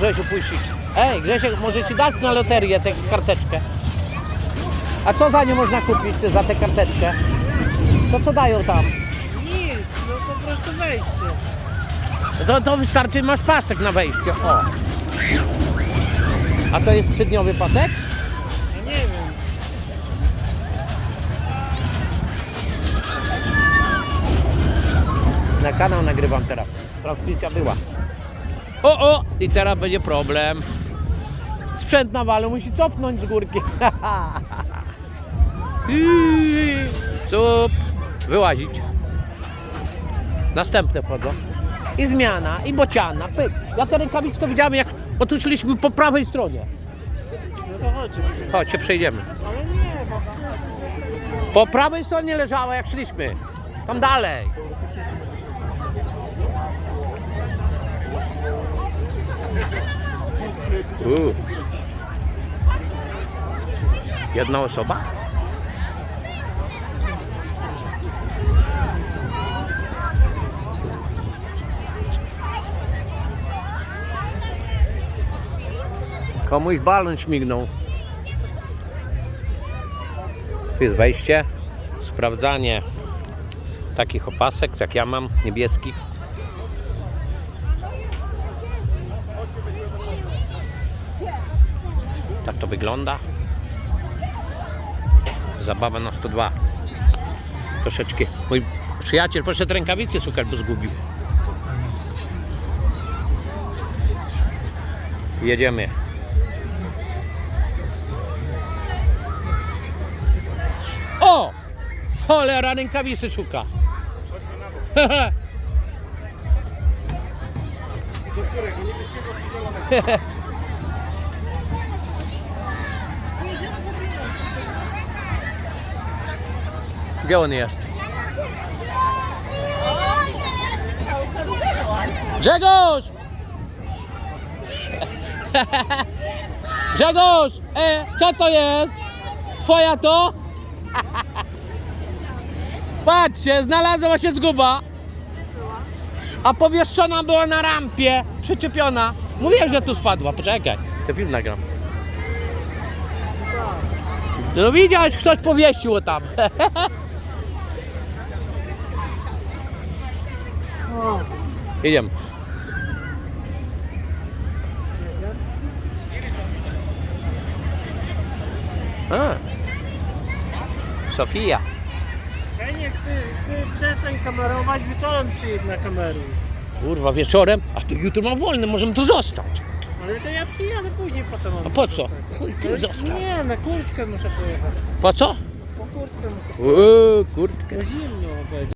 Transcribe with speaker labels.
Speaker 1: Grzesiu puścić. Ej, Grzesiek, może ci dać na loterię tę karteczkę. A co za nie można kupić ty, za tę karteczkę? To co dają tam?
Speaker 2: Nic, no po prostu wejście.
Speaker 1: To, to wystarczy, masz pasek na wejście. O. A to jest trzydniowy pasek?
Speaker 2: Ja nie wiem.
Speaker 1: Na kanał nagrywam teraz. Transmisja była. O, o! I teraz będzie problem. Sprzęt na walu musi cofnąć z górki. Cup. Wyłazić. Następne wchodzą. I zmiana, i bociana. Pyk. Ja tę rękawiczkę widziałem jak otoczyliśmy po prawej stronie.
Speaker 2: Chodź.
Speaker 1: Przejdziemy. Po prawej stronie leżała jak szliśmy. Tam dalej. Jedna osoba? Komuś balon śmignął. Tu jest wejście, sprawdzanie takich opasek, jak ja mam, niebieskich. Wygląda. Zabawa na 102. Troszeczkę. Mój przyjaciel poszedł rękawicy szukać, bo zgubił. Jedziemy. O! Cholera, rękawicy szuka. Gdzie on jest? Grzegorz! Grzegorz! E, co to jest? Twoja to? Patrzcie, znalazła się zguba. A powieszczona była na rampie, przyczepiona. Mówiłem, że tu spadła, poczekaj. To film nagram. No widziałeś, ktoś powiesił tam.
Speaker 2: O,
Speaker 1: Idziemy. A. Sofia.
Speaker 2: Heniek, ty, ty przestań kamerować, wieczorem przyjedź na kameru.
Speaker 1: Kurwa, wieczorem. A ty jutro mam wolny, możemy tu zostać.
Speaker 2: Ale to ja przyjadę później, po co mam
Speaker 1: A po co?
Speaker 2: zostać?
Speaker 1: Chuj, ty
Speaker 2: Ale
Speaker 1: zostaw.
Speaker 2: Nie, na kurtkę muszę pojechać.
Speaker 1: Po co?
Speaker 2: Po kurtkę muszę pojechać.
Speaker 1: Uuu, kurtkę.
Speaker 2: Bo zimno będzie.